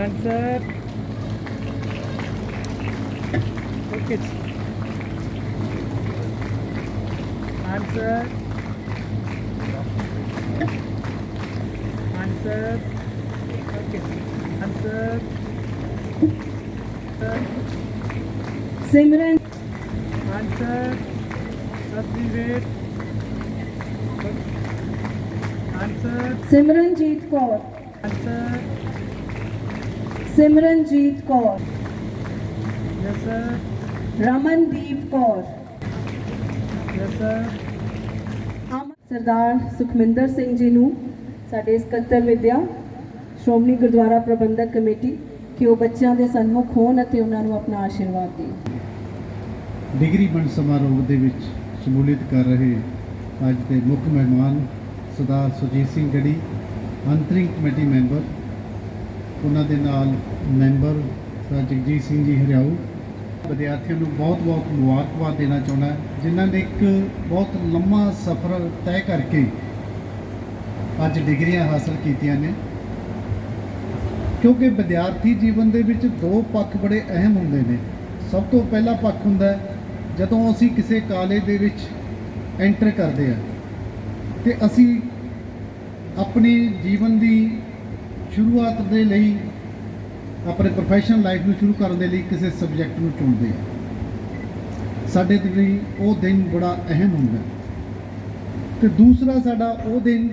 answer. Look it. Answer. Answer. Okay. Answer. Simran. Answer. Subdivide. Answer. Simranjit Kaur. Answer. Simranjit Kaur Yes, sir. Ramandeep Kaur Yes, sir. ਅਮ- ਸਰਦਾਰ ਸੁਖਮਿੰਦਰ ਸਿੰਘ ਜੀ ਨੂੰ ਸਾਡੇ ਸਕੱਤਰ ਵਿਦਿਆ Shiromani Gurdwara Prabandhak committee ਕਿ ਉਹ ਬੱਚਿਆਂ ਦੇ ਸਨਮੁਖ ਹੋਣ ਅਤੇ ਉਹਨਾਂ ਨੂੰ ਆਪਣਾ ਆਸ਼ੀਰਵਾਦ ਦੇਣ ਡਿਗਰੀ ਵੰਡ ਸਮਾਰੋਹ ਦੇ ਵਿੱਚ ਸ਼ਮੂਲੀਅਤ ਕਰ ਰਹੇ ਅੱਜ ਦੇ ਮੁੱਖ ਮਹਿਮਾਨ ਸਰਦਾਰ ਸੁਜੀਤ ਸਿੰਘ ਗੜੀ ਅੰਤਰਿੰਗ ਕਮੇਟੀ ਮੈਂਬਰ ਉਹਨਾਂ ਦੇ ਨਾਲ ਮੈਂਬਰ ਸਰਦਾਰ ਜਗਜੀਤ ਸਿੰਘ ਜੀ ਹਰਿਆਊ। ਵਿਦਿਆਰਥੀਆਂ ਨੂੰ ਬਹੁਤ-ਬਹੁਤ ਮੁਬਾਰਕਬਾਦ ਦੇਣਾ ਚਾਹੁੰਦਾ ਜਿਨ੍ਹਾਂ ਨੇ ਇੱਕ ਬਹੁਤ ਲੰਮਾ ਸਫ਼ਰ ਤੈਅ ਕਰਕੇ ਅੱਜ ਡਿਗਰੀਆਂ ਹਾਸਲ ਕੀਤੀਆਂ ਨੇ। ਕਿਉਂਕਿ ਵਿਦਿਆਰਥੀ ਜੀਵਨ ਦੇ ਵਿੱਚ ਦੋ ਪੱਖ ਬੜੇ ਅਹਿਮ ਹੁੰਦੇ ਨੇ। ਸਭ ਤੋਂ ਪਹਿਲਾ ਪੱਖ ਹੁੰਦਾ ਜਦੋਂ ਅਸੀਂ ਕਿਸੇ ਕਾਲਜ ਦੇ ਵਿੱਚ ਐਂਟਰ ਕਰਦੇ ਆ ਤੇ ਅਸੀਂ ਆਪਣੀ ਜੀਵਨ ਦੀ ਸ਼ੁਰੂਆਤ ਦੇ ਲਈ ਆਪਣੇ ਪ੍ਰੋਫੈਸ਼ਨਲ ਲਾਈਫ ਨੂੰ ਸ਼ੁਰੂ ਕਰਨ ਦੇ ਲਈ ਕਿਸੇ ਸਬਜੈਕਟ ਨੂੰ ਚੁਣਦੇ ਆ ਸਾਡੇ ਲਈ ਉਹ ਦਿਨ ਬੜਾ ਅਹਿਮ ਹੁੰਦਾ ਹੈ। ਤੇ ਦੂਸਰਾ ਸਾਡਾ ਉਹ ਦਿਨ,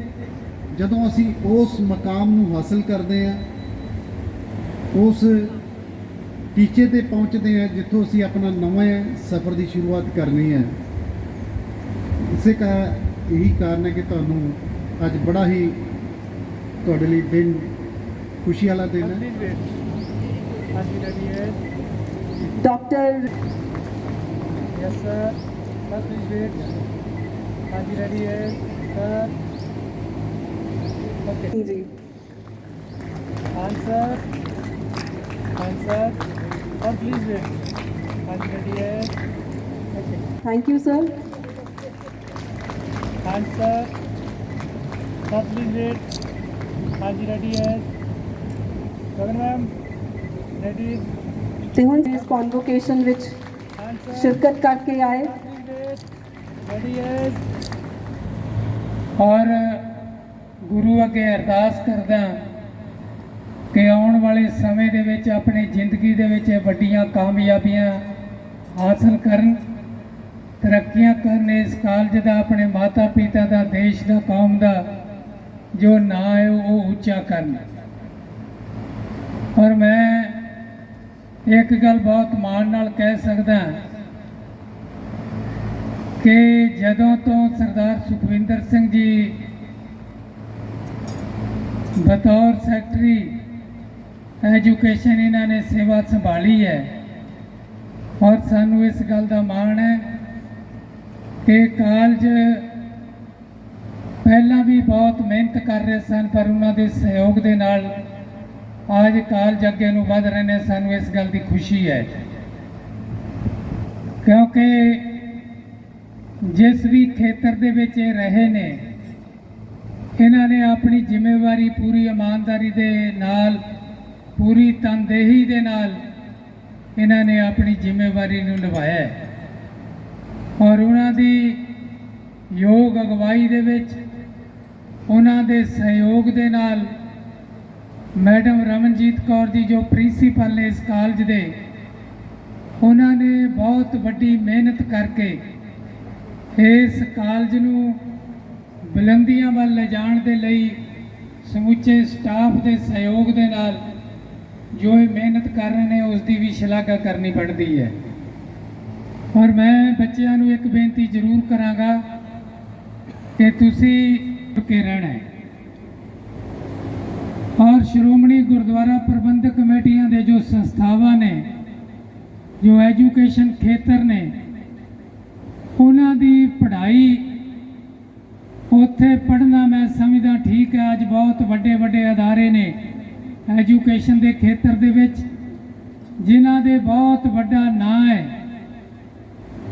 ਜਦੋਂ ਅਸੀਂ ਉਸ ਮਕਾਮ ਨੂੰ ਹਾਸਲ ਕਰਦੇ ਆ, ਉਸ ਟੀਚੇ ਤੇ ਪਹੁੰਚਦੇ ਆ, ਜਿੱਥੋਂ ਅਸੀਂ ਆਪਣਾ ਨਵਾਂ ਸਫ਼ਰ ਦੀ ਸ਼ੁਰੂਆਤ ਕਰਨੀ ਹੈ ਇਸੇ ਕਾ ਇਹੀ ਕਾਰਨ ਹੈ ਕਿ ਤੁਹਾਨੂੰ ਅੱਜ ਬੜਾ ਹੀ ਤੁਹਾਡੇ ਲਈ ਦਿਨ ਖੁਸ਼ੀ ਵਾਲਾ ਦਿਨ ਹੈ. Doctor Yes, sir. Lovely wait. Haji ready is. Sir. Okay. ਜੀ Answer. Answer. Or please wait. Haji ready is. Okay. Thank you sir Answer. Lovely wait. Haji ready is. ਤੇ ਹੁਣ ਇਸ ਕਨਵੋਕੇਸ਼ਨ ਵਿੱਚ. ਸ਼ਿਰਕਤ ਕਰਕੇ ਆਏ. ਔਰ ਗੁਰੂ ਅੱਗੇ ਅਰਦਾਸ ਕਰਦਾ ਕਿ ਆਉਣ ਵਾਲੇ ਸਮੇਂ ਦੇ ਵਿੱਚ ਆਪਣੀ ਜ਼ਿੰਦਗੀ ਦੇ ਵਿੱਚ ਵੱਡੀਆਂ ਕਾਮਯਾਬੀਆਂ ਹਾਸਲ ਕਰਨ ਤਰੱਕੀਆਂ ਕਰਨ ਇਸ ਕਾਲਜ ਦਾ ਆਪਣੇ ਮਾਤਾ ਪਿਤਾ ਦਾ ਦੇਸ਼ ਦਾ ਕੌਮ ਦਾ ਜੋ ਨਾਂ ਹੈ ਉਹ ਉੱਚਾ ਕਰਨ ਔਰ ਮੈਂ ਇੱਕ ਗੱਲ ਬਹੁਤ ਮਾਣ ਨਾਲ ਕਹਿ ਸਕਦਾ ਕਿ ਜਦੋਂ ਤੋਂ ਸਰਦਾਰ ਸੁਖਵਿੰਦਰ ਸਿੰਘ ਜੀ ਬਤੌਰ ਸੈਕਟਰੀ, ਐਜੂਕੇਸ਼ਨ ਇਹਨਾਂ ਨੇ ਸੇਵਾ ਸੰਭਾਲੀ ਹੈ ਔਰ ਸਾਨੂੰ ਇਸ ਗੱਲ ਦਾ ਮਾਣ ਹੈ ਕਿ ਕਾਲਜ ਪਹਿਲਾਂ ਵੀ ਬਹੁਤ ਮਿਹਨਤ ਕਰ ਰਹੇ ਸਨ, ਪਰ ਉਹਨਾਂ ਦੇ ਸਹਿਯੋਗ ਦੇ ਨਾਲ ਅੱਜ ਕਾਲਜ ਅੱਗੇ ਨੂੰ ਵਧ ਰਹੇ ਨੇ, ਸਾਨੂੰ ਇਸ ਗੱਲ ਦੀ ਖੁਸ਼ੀ ਹੈ। ਕਿਉਂਕਿ ਜਿਸ ਵੀ ਖੇਤਰ ਦੇ ਵਿੱਚ ਇਹ ਰਹੇ ਨੇ, ਇਹਨਾਂ ਨੇ ਆਪਣੀ ਜ਼ਿੰਮੇਵਾਰੀ ਪੂਰੀ ਇਮਾਨਦਾਰੀ ਦੇ ਨਾਲ, ਪੂਰੀ ਤਨਦੇਹੀ ਦੇ ਨਾਲ ਇਹਨਾਂ ਨੇ ਆਪਣੀ ਜ਼ਿੰਮੇਵਾਰੀ ਨੂੰ ਨਿਭਾਇਆ ਔਰ ਉਹਨਾਂ ਦੀ ਯੋਗ ਅਗਵਾਈ ਦੇ ਵਿੱਚ, ਉਹਨਾਂ ਦੇ ਸਹਿਯੋਗ ਦੇ ਨਾਲ ਮੈਡਮ ਰਮਨਜੀਤ ਕੌਰ ਜੀ ਜੋ ਪ੍ਰਿੰਸੀਪਲ ਨੇ ਇਸ ਕਾਲਜ ਦੇ, ਉਹਨਾਂ ਨੇ ਬਹੁਤ ਵੱਡੀ ਮਿਹਨਤ ਕਰਕੇ ਇਸ ਕਾਲਜ ਨੂੰ ਬੁਲੰਦੀਆਂ ਵੱਲ ਲਿਜਾਣ ਦੇ ਲਈ ਸਮੁੱਚੇ ਸਟਾਫ ਦੇ ਸਹਿਯੋਗ ਦੇ ਨਾਲ ਜੋ ਇਹ ਮਿਹਨਤ ਕਰ ਰਹੇ ਨੇ ਉਸ ਦੀ ਵੀ ਸ਼ਲਾਘਾ ਕਰਨੀ ਪੜਦੀ ਹੈ। ਔਰ ਮੈਂ ਬੱਚਿਆਂ ਨੂੰ ਇੱਕ ਬੇਨਤੀ ਜ਼ਰੂਰ ਕਰਾਂਗਾ ਕਿ ਤੁਸੀਂ ਰੁਕੇ ਰਹਿਣਾ ਹੈ। ਔਰ ਸ਼੍ਰੋਮਣੀ ਗੁਰਦੁਆਰਾ ਪ੍ਰਬੰਧਕ ਕਮੇਟੀਆਂ ਦੇ ਜੋ ਸੰਸਥਾਵਾਂ ਨੇ, ਜੋ ਐਜੂਕੇਸ਼ਨ ਖੇਤਰ ਨੇ, ਉਹਨਾਂ ਦੀ ਪੜ੍ਹਾਈ, ਉੱਥੇ ਪੜ੍ਹਨਾ ਮੈਂ ਸਮਝਦਾ ਠੀਕ ਹੈ, ਅੱਜ ਬਹੁਤ ਵੱਡੇ ਵੱਡੇ ਅਦਾਰੇ ਨੇ ਐਜੂਕੇਸ਼ਨ ਦੇ ਖੇਤਰ ਦੇ ਵਿੱਚ, ਜਿਨ੍ਹਾਂ ਦੇ ਬਹੁਤ ਵੱਡਾ ਨਾਂ ਹੈ।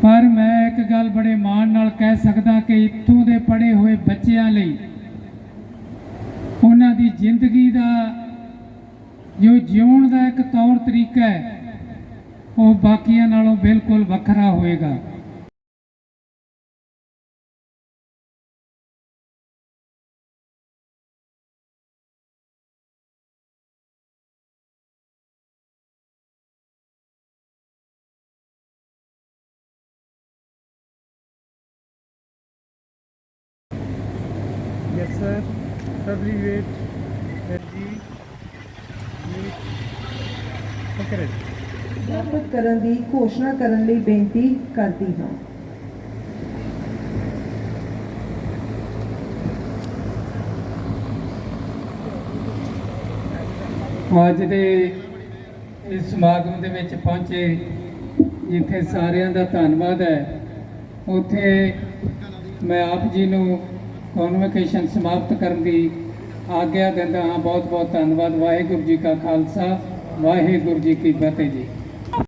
ਪਰ ਮੈਂ ਇੱਕ ਗੱਲ ਬੜੇ ਮਾਣ ਨਾਲ ਕਹਿ ਸਕਦਾ ਕਿ ਇੱਥੋਂ ਦੇ ਪੜ੍ਹੇ ਹੋਏ ਬੱਚਿਆਂ ਲਈ ਜ਼ਿੰਦਗੀ ਦਾ ਜੋ ਜਿਉਣ ਦਾ ਇੱਕ ਤੌਰ ਤਰੀਕਾ ਹੈ ਉਹ ਬਾਕੀਆਂ ਨਾਲੋਂ ਬਿਲਕੁਲ ਵੱਖਰਾ ਹੋਏਗਾ Yes, sir. Every weight, ਸਥਾਪਿਤ ਕਰਨ ਦੀ ਘੋਸ਼ਣਾ ਕਰਨ ਲਈ ਬੇਨਤੀ ਕਰਦੀ ਹਾਂ। ਅੱਜ ਦੇ ਇਸ ਸਮਾਗਮ ਦੇ ਵਿੱਚ ਪਹੁੰਚੇ ਜਿੱਥੇ ਸਾਰਿਆਂ ਦਾ ਧੰਨਵਾਦ ਹੈ ਉੱਥੇ ਮੈਂ ਆਪ ਜੀ ਨੂੰ ਕਨਵੋਕੇਸ਼ਨ ਸਮਾਪਤ ਕਰਨ ਦੀ ਆਗਿਆ ਦਿੰਦਾ ਹਾਂ। ਬਹੁਤ ਬਹੁਤ ਧੰਨਵਾਦ। ਵਾਹਿਗੁਰੂ ਜੀ ਕਾ ਖਾਲਸਾ, ਵਾਹਿਗੁਰੂ ਜੀ ਕੀ ਫਤਿਹ ਜੀ।